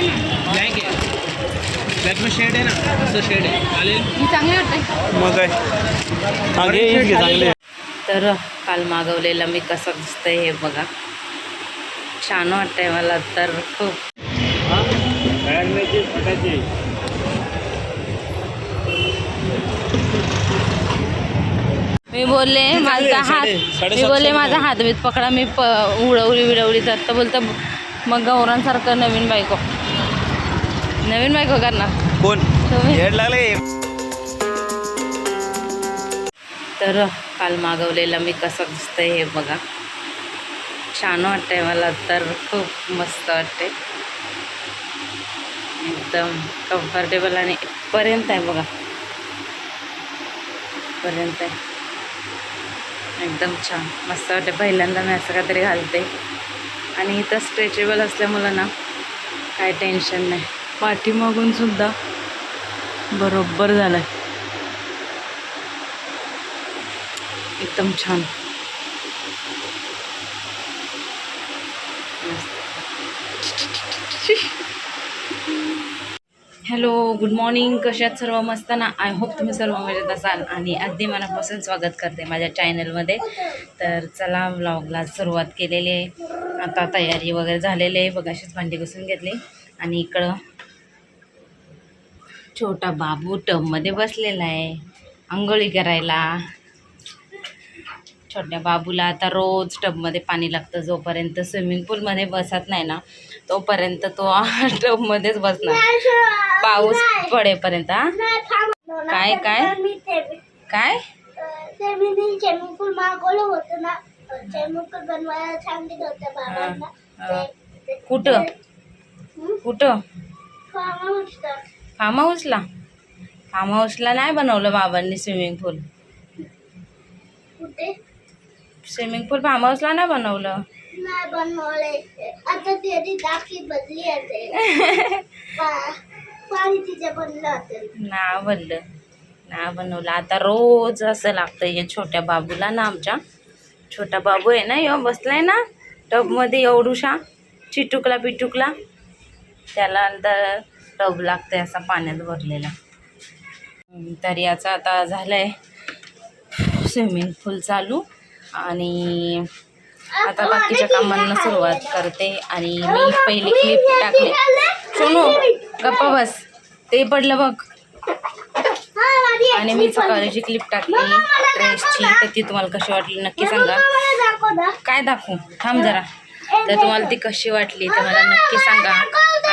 Black आहे. Black में shade आहे ना असं शेड आहे. चालेल? चांगली मग काय? हा. तर काल मागवलेलं मी कसं दिसतंय हे बघा. छान वाटतंय मला तर खूप. मी बोलले माझा हात मी बोलले. माझा हात बीत पकडा मी प उडवली बिडवली तर तर बोलतं मग गौरांसारखं नवीन बायको. नवीन बायको करणार कोण? हेड लागले तर काल मागवलेलं मी कसं दिसतंय हे बघा. छान वाटतंय मला तर खूप मस्त वाटते एकदम कम्फर्टेबल आणि पर्यंत आहे बघा. पर्यंत आहे. एकदम छान. मस्त वाटते पहिल्यांदा मी असं काहीतरी घालते. आणि इथं स्ट्रेचेबल असल्यामुळं ना काय टेन्शन नाही. पाठीमागून सुद्धा बरोबर झालं आहे एकदम छान. Hello good morning. कशात सर्व? मस्त ना? आय होप तुम्ही सर्व मजेत असाल आणि अगदी मनापासून स्वागत करते माझ्या चॅनलमध्ये तर चला ब्लॉगला सुरुवात केलेली आहे. आता तयारी वगैरे झालेली आहे. बघाशीच भांडी घुसून घेतली. आणि इकडं छोटा बाबू टबमध्ये बसलेला आहे. आंघोळी करायला. छोट्या बाबूला आता रोज टबमध्ये पाणी लागतं. जोपर्यंत स्विमिंग पूलमध्ये बसत नाही ना तोपर्यंत तो टबमध्येच बसणार. पाऊस पडेपर्यंत काय काय? काय? ते मी स्विमिंग पूल मागवलं होतं ना स्विमिंग पूल बनवायला सांगितलं होतं बाबांना. कुठं कुठं फार्म हाऊसला? फार्म हाऊसला नाही बनवलं बाबांनी स्विमिंग पूल. कुठे? स्विमिंग पूल फार्म हाऊसला नाही बनवलं. नाही बनवले आता त्याची टाकी बदली असेल पा- पाणी तिथे बनलं असेल ना बनलं ना बनवलं. आता रोज असं लागतं हे छोट्या बाबूला ना आमच्या. छोटा बाबू आहे ना यो बसलाय ना टबमध्ये एवढूशा चिटुकला पिटुकला त्याला तर टब लागतंय असा पाण्यात भरलेला. तर याचं आता झालंय स्विमिंग पूल चालू आणि आता बाकीच्या कामांना सुरुवात करते आणि मी पहिली क्लिप टाकली. सोनू गप्पा बस. ते पडलं बघ. आणि मी सकाळची क्लिप टाकली ड्रेसची तर ती तुम्हाला कशी वाटली नक्की सांगा. काय दाखवू? थांब जरा. तर तुम्हाला ती कशी वाटली तर मला नक्की सांगा.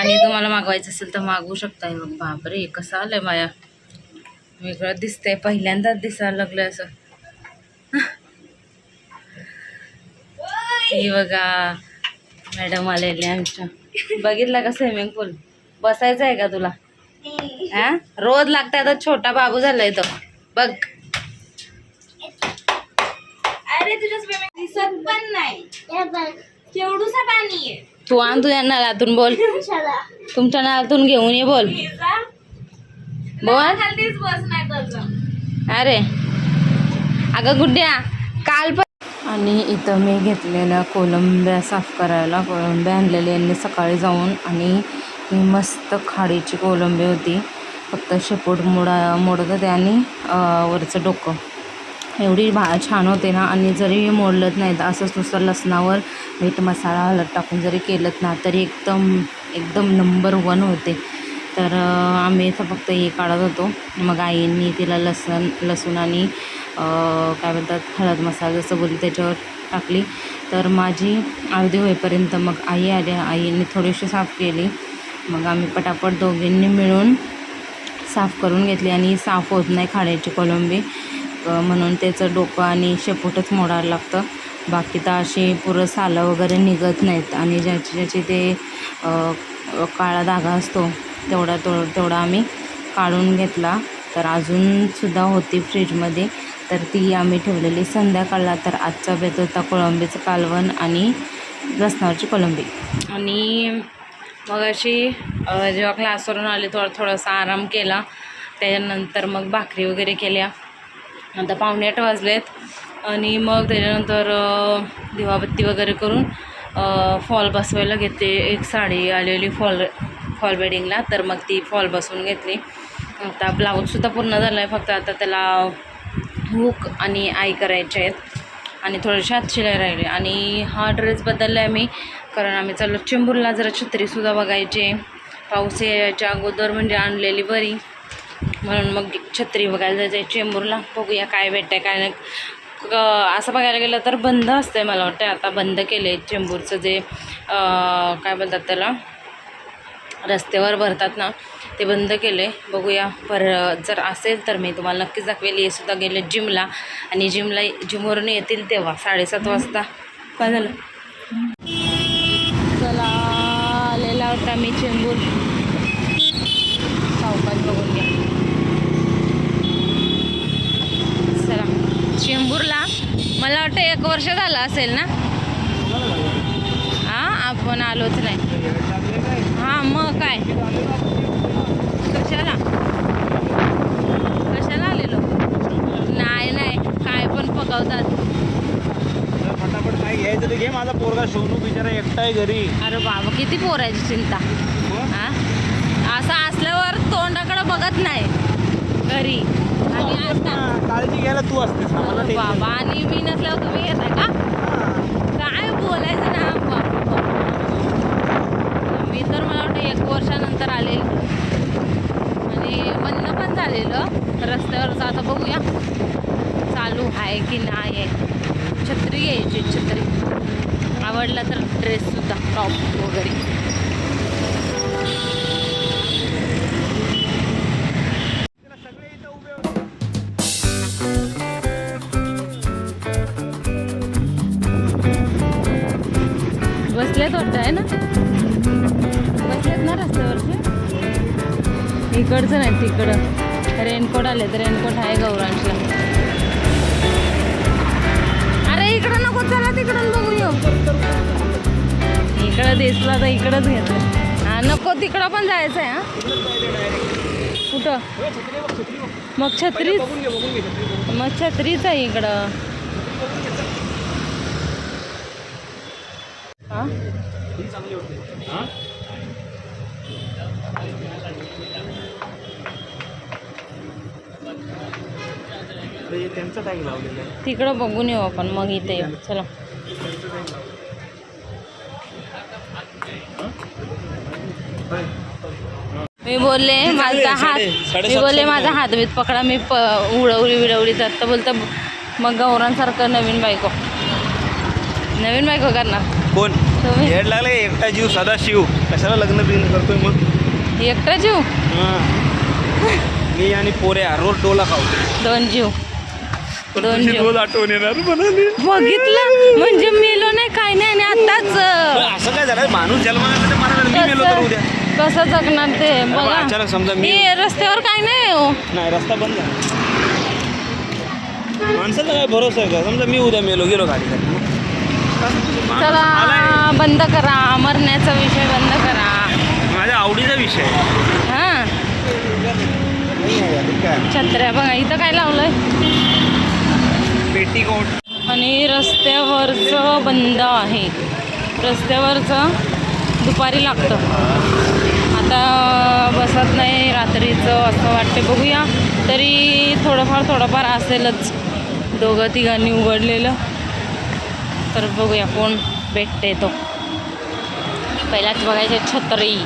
आणि तुम्हाला मागवायचं असेल तर मागवू शकता हे बघ बापरे कसं आलंय माया? वेगळं दिसतंय. पहिल्यांदाच दिसायला लागलं असं. ही बघा मॅडम आलेले आमच्या. बघितलं का स्विमिंग पूल? बसायचं आहे का तुला? हा? रोज लागतं आता छोटा बाबू झालाय तो. बघ. अरे तुझ्या स्विमिंग दिसत पण नाही. हे बघ. केवढूसा पाणी आहे. तू आण तुझ्या नळातून बोल. तुमच्या नळातून घेऊन ये बोल. बोल. अरे. अगं गुड्ड्या काल पण आणि इथं मी घेतलेल्या कोलंब्या साफ करायला कोलंब्या आणलेल्या यांनी सकाळी जाऊन आणि ही मस्त खाडीची कोलंबी होती. फक्त शेपूट मोडा मोडत होते आणि वरचं डोकं. एवढी भा छान होते ना. आणि जरी मोडलत नाही तर असंच नुसतं लसणावर मीठ मसाला हलत टाकून जरी केलं ना तरी एकदम एकदम नंबर वन होते. तर आम्ही इथं फक्त हे काढत होतो. मग आईंनी तिला लसण लसूण आणि काय म्हणतात हळद मसाला जसं बोलली त्याच्यावर टाकली. तर माझी अर्धी होईपर्यंत मग आई आल्या. आईंनी थोडीशी साफ केली. मग आम्ही पटापट दोघींनी मिळून साफ करून घेतली. आणि साफ होत नाही खाण्याची कोलंबी. म्हणून त्याचं डोकं आणि शेपूटच मोडायला लागतं. बाकी तर असे पुरं सालं वगैरे निघत नाहीत. आणि ज्याची ज्याची ते काळा धागा असतो तेवढा तो तेवढा आम्ही काढून घेतला. तर अजूनसुद्धा होती फ्रीजमध्ये. तर ती आम्ही ठेवलेली संध्याकाळला. तर आजचा बेत होता कोळंबीचं कालवण आणि लसणाची कोळंबी. आणि मग अशी जेव्हा क्लासवरून आले थोडा थोडासा आराम केला. त्याच्यानंतर मग भाकरी वगैरे केल्या. आता पावणे आठ वाजलेत. आणि मग त्याच्यानंतर दिवाबत्ती वगैरे करून फॉल बसवायला घेते एक साडी आलेली फॉल फॉल बेडिंगला तर मग ती फॉल बसवून घेतली. आता ब्लाऊजसुद्धा पूर्ण झाला आहे फक्त आता त्याला हुक आणि आई करायचे आहेत. आणि थोडेसे हात शिलाई राहिले. आणि हा ड्रेस बदलला आहे मी कारण आम्ही चाललो. चेंबूरला जरा छत्रीसुद्धा बघायचे. पाऊस यायच्या अगोदर म्हणजे आणलेली बरी. म्हणून मग छत्री बघायला जायचं आहे चेंबूरला बघूया काय भेटतं काय नाही. क- असं बघायला गेलं तर बंद असतंय मला वाटतं आता बंद केलं आहे चेंबूरचं जे काय बोलतात त्याला? रस्त्यावर भरतात ना ते बंद केले बघूया पर जर असेल तर मी तुम्हाला नक्कीच दाखवेल. हे सुद्धा गेले जिमला आणि जिमला जिमवरून येतील तेव्हा साडेसात वाजता. काय झालं? चला आलेला होता मी चेंबूर सावकाश बघून घ्या चला चेंबूरला. मला वाटतं एक वर्ष झालं असेल ना? हां आपण आलोच नाही. हां मग काय? कशाला? कशाला आलेलो? नाही नाही. काय पण पकवतात फटाफट काय घ्यायचं ते घे. माझा पोरगा सोनू बिचारा एकटा आहे घरी. अरे बाबा किती पोरायची चिंता. हा? असं असल्यावर तोंडाकडे बघत नाही. घरी. आणि आता. काळजी घ्यायला तू असतेस बाबा आणि मी नसल्यावर तुम्ही घेताय का? काय बोलायचं ना बाबा. मी तर मला वाटतं एक वर्षानंतर आले. आणि बंद पण झालेलं. रस्त्यावरचं आता बघूया. चालू आहे की नाही आहे. छत्री घ्यायची छत्री. आवडला तर ड्रेससुद्धा टॉप वगैरे. बसलेत इकडचं नाही तिकडं. रेनकोट आले तर रेनकोट आहे गौरांशला. अरे इकडं नको चला तिकडून बघू येऊ इकडं दिसला तर इकडंच घेतलं हा नको तिकडं पण जायचं आहे हा. कुठं? मग छत्रीच मग छत्रीच आहे इकडं. हा? त्यांचं टॅग लावलेलं आहे. तिकडं बघून येऊ आपण मग इथे येऊ. चला. मी बोलले माझा हात मी बोलले माझा हात बीत पकडा मी प उडवली विडवली. तर तर बोलतं मग गौरांसारखं नवीन बायको. नवीन बायको करणार. कोण? तुम्ही? हेड लागले एकटा जीव सदा शिव. कशाला लग्न बिग्न करतोय मग? एकटा जीव? हां. मी आणि पोऱ्या रोज डोला खाऊ. दोन जीव. दोन रोज आठवण येणार म्हणाली. बघितलं. म्हणजे मेलो नाही काय नाही आणि आताच असं काय झालं माणूस जन्माला मला मी मेलो तर उद्या. कसं जगणार ते? बघा. अचानक समजा मी रस्त्यावर काय नाही हो. नाही रस्ता बंद आहे. माणसाला काय भरोसा आहे का? समजा मी उद्या मेलो गेलो गाडी चला बंद करा मरण्याचा विषय बंद करा. माझ्या आवडीचा विषय. हां. छत्र्या बघा इथं काय लावलंय? पेटीकोट. आणि रस्त्यावरचं बंद आहे. रस्त्यावरचं दुपारी लागतं. आता बसत नाही रात्रीचं असं वाटते बघूया. तरी थोडंफार थोडंफार असेलच. दोघं तिघांनी उघडलेलं. तर बघूया कोण भेटते तो. पहिलाच बघायचे छत्री.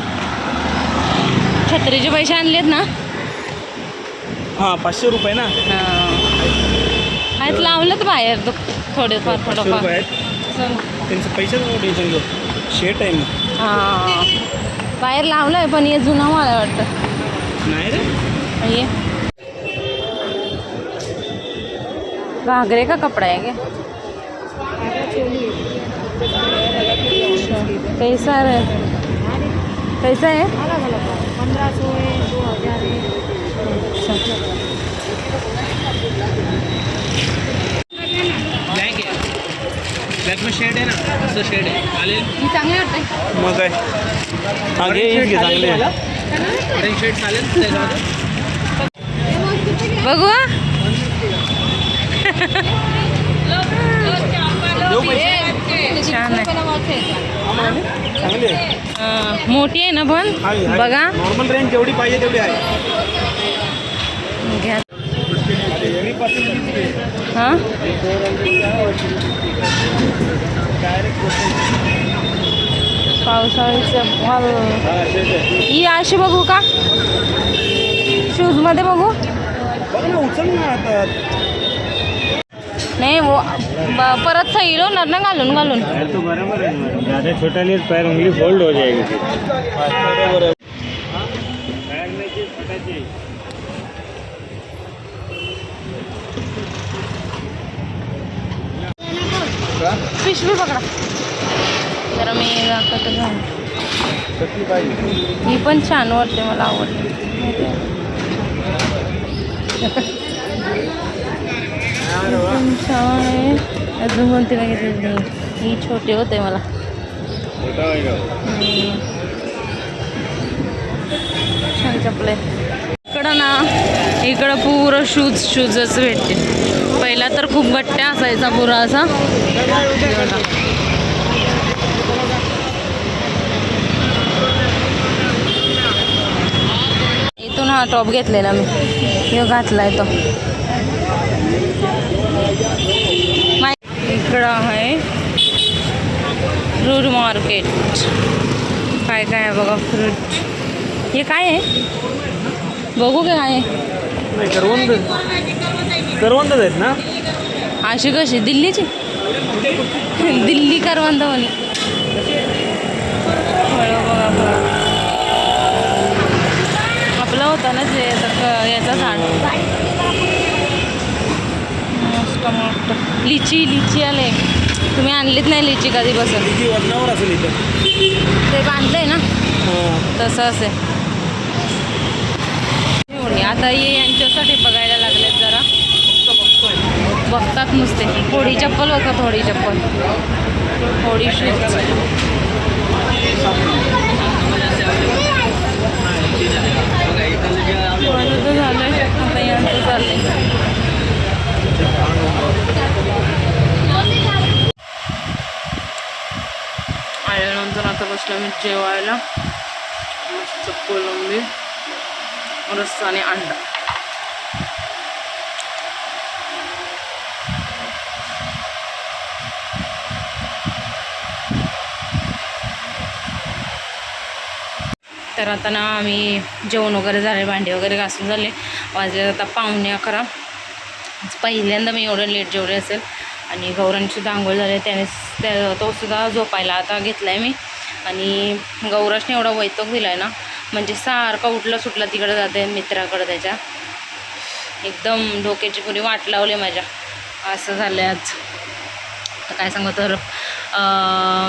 छत्रीचे पैसे आणलेत ना? हां पाचशे रुपये ना? आहेत लावलं तर बाहेर थोडेफार थोडंफार. त्यांचं पैशाचं टेन्शन घेऊ. शेट आहे हां. बाहेर लावलं आहे पण हे जुना मला वाटतं. नाही रे. ये. घागरे का कपड़ा है क्या अच्छा, कैसा है कैसा है पंद्रह सौ है दो हजार. है ब्लॅक में शेड आहे ना असं शेड आहे चालेल ही चांगली वाटते मग काय हा। घे हीच घे चांगले आहे. ऑरेंज शेड चालेल त्याच्यामध्ये बघू हा. छान आहे चांगली आहे अं, मोठी आहे ना पण बघा नॉर्मल रेंज जेवढी पाहिजे तेवढी आहे। घ्या हां? पावसाळ्याचं बॉल ही अशी बघू का? शूजमध्ये बघू. नाही परत सैल होणार ना घालून घालून. तो बराबर है ज़्यादा छोटा नहीं पैर उंगली फोल्ड हो जाएगी. पिशवी पकडा. जरा मी कसली पाहिजे ही पण छान वाटते मला आवडते. छान आहे. अजून कोणती बघितली नाही ही छोटे होते मला. छान चपले इकडं ना इकडं पुरं शूज शूजच भेटते पहिला तर खूप गट्ट्या असायचा पुरा असा. इथून हा टॉप घेतलेला मी. हे घातलाय तो. इकडं आहे. Fruit market. काय काय आहे बघा फ्रूट. हे काय आहे? बघू काय आहे. नाही करवंद. करवंदच आहेत ना? अशी कशी? दिल्लीची? दिल्ली करवंद म्हणे. फळं बघा फळं आपला होता ना ते याचा झाड. मस्त मस्त. लिची लिची आले. तुम्ही आणलीच नाही लिची कधीपासून? ते बांधलंय ना? तसं असेल. आता ये यांच्यासाठी बघायला लागलेत जरा. बघतात नुसते. थोडी चप्पल बघतात थोडी चप्पल. थोडी शूज तर झालंय. आता यांचं चाललंय. आल्यानंतर आता बसलो मी जेवायला. मस्त कोलंबी. रस्सा आणि अंडा. तर आता ना आम्ही जेवण वगैरे झाले भांडे वगैरे घासून झाले. वाजले आता पाहुणे अकरा. पहिल्यांदा मी एवढं लेट जेवले असेल. आणि गौरांची दांगोळ झाली. त्याने त्या तो सुद्धा झोपायला आता घेतला आहे मी. आणि गौराशने एवढा वैतोक दिला आहे ना म्हणजे सारखा उठला सुटला तिकडं जाते मित्राकडं त्याच्या. एकदम डोक्याची पुरी वाट लावली माझ्या. असं झालं आज. तर काय सांगू तर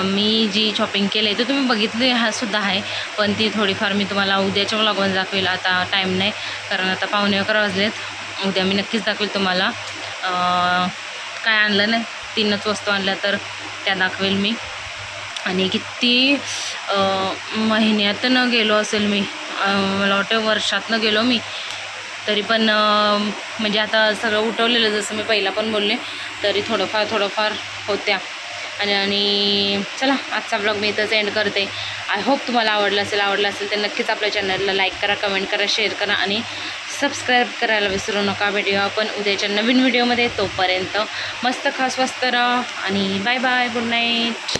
मी जी शॉपिंग केली आहे ते तुम्ही बघितली हा सुद्धा आहे. पण ती थोडीफार मी तुम्हाला उद्याच्या लागून दाखवेल. आता टाईम नाही कारण आता पाहुणे अकरा वाजलेत. उद्या मी नक्कीच दाखवेल तुम्हाला. काय आणलं नाही? तीनच वस्तू आणल्या तर त्या दाखवेल मी. आणि किती महिन्यातनं गेलो असेल मी. मला वाटतं वर्षातनं गेलो मी. तरी पण म्हणजे आता सगळं उठवलेलं जसं मी पहिला पण बोलले तरी थोडंफार थोडंफार होत्या. आणि आणि चला आजचा ब्लॉग मी इथंच एंड करते. आय होप तुम्हाला आवडलं असेल आवडलं असेल तर नक्कीच आपल्या चॅनलला लाईक करा कमेंट करा शेअर करा आणि सबस्क्राईब करायला विसरू नका. भेटूया आपण उद्याच्या नवीन व्हिडिओमध्ये तोपर्यंत मस्त खास स्वस्त राहा. आणि बाय बाय गुड नाईट